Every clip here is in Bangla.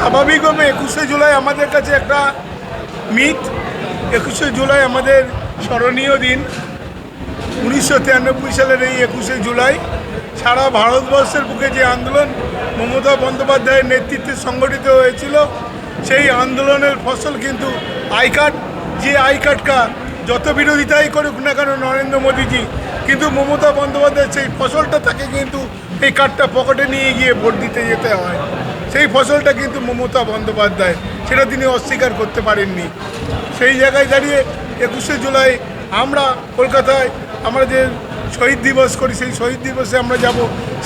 স্বাভাবিকভাবে একুশে জুলাই আমাদের কাছে একটা মিথ। একুশে জুলাই আমাদের স্মরণীয় দিন। উনিশশো তিরানব্বই সালের এই একুশে জুলাই সারা ভারতবর্ষের বুকে যে আন্দোলন মমতা বন্দ্যোপাধ্যায়ের নেতৃত্বে সংগঠিত হয়েছিল, সেই আন্দোলনের ফসল কিন্তু আই কার্ড যে আই কার্ডটা যত বিরোধিতাই করুক না কেন নরেন্দ্র মোদীজি, কিন্তু মমতা বন্দ্যোপাধ্যায়ের সেই ফসলটা তাকে কিন্তু এই কার্ডটা পকেটে নিয়ে গিয়ে ভোট দিতে যেতে হয়। সেই ফসলটা কিন্তু মমতা বন্দ্যোপাধ্যায় সেটা তিনি অস্বীকার করতে পারেননি। সেই জায়গায় দাঁড়িয়ে একুশে জুলাই আমরা কলকাতায় আমরা যে শহীদ দিবস করি, সেই শহীদ দিবসে আমরা যাব।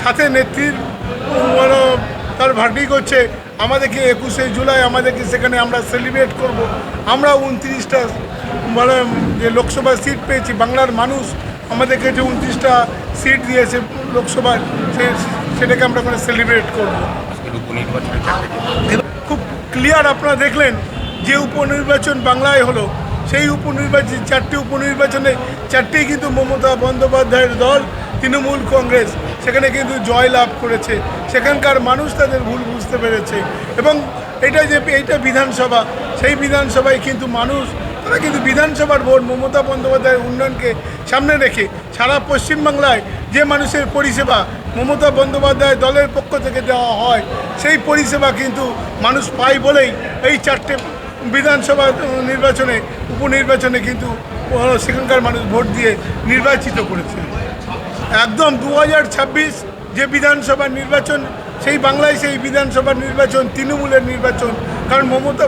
সাথে নেত্রীর তার ভাটি করছে। আমাদেরকে একুশে জুলাই আমাদেরকে সেখানে আমরা সেলিব্রেট করব। আমরা উনত্রিশটা মানে যে লোকসভা সিট পেয়েছি, বাংলার মানুষ আমাদেরকে যে উনত্রিশটা সিট দিয়েছে লোকসভার সে সেটাকে আমরা ওখানে সেলিব্রেট করব। উপনির্বাচনে খুব ক্লিয়ার আপনারা দেখলেন যে উপনির্বাচন বাংলায় হলো। সেই উপনির্বাচন, চারটি উপনির্বাচনে চারটি কিন্তু মমতা বন্দ্যোপাধ্যায়ের দল, তৃণমূল কংগ্রেস, সেখানে কিন্তু জয় লাভ করেছে। সেখানকার মানুষ তাদের ভুল বুঝতে পেরেছে। এবং এটা যে, এইটা বিধানসভা, সেই বিধানসভায় কিন্তু মানুষ, তারা কিন্তু বিধানসভার ভোট মমতা বন্দ্যোপাধ্যায়ের উন্নয়নকে সামনে রেখে সারা পশ্চিমবাংলায় যে মানুষের পরিষেবা মমতা বন্দ্যোপাধ্যায় দলের পক্ষ থেকে দেওয়া হয়, সেই পরিষেবা কিন্তু মানুষ পায় বলেই এই চারটে বিধানসভা নির্বাচনে, উপনির্বাচনে কিন্তু সেখানকার মানুষ ভোট দিয়ে নির্বাচিত করেছে। একদম দু হাজার ছাব্বিশ যে বিধানসভা নির্বাচন, সেই বাংলায় সেই বিধানসভা নির্বাচন, তৃণমূলের নির্বাচন কারণ মমতা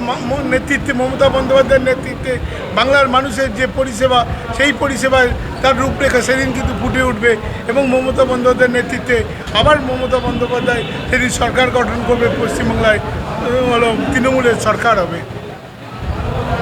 নেতৃত্বে, মমতা বন্দ্যোপাধ্যায়ের নেতৃত্বে বাংলার মানুষের যে পরিষেবা, সেই পরিষেবার তার রূপরেখা সেদিন কিন্তু ফুটে উঠবে এবং মমতা বন্দ্যোপাধ্যায়ের নেতৃত্বে আবার মমতা বন্দ্যোপাধ্যায় সেদিন সরকার গঠন করবে পশ্চিমবাংলায়, তৃণমূলের সরকার হবে।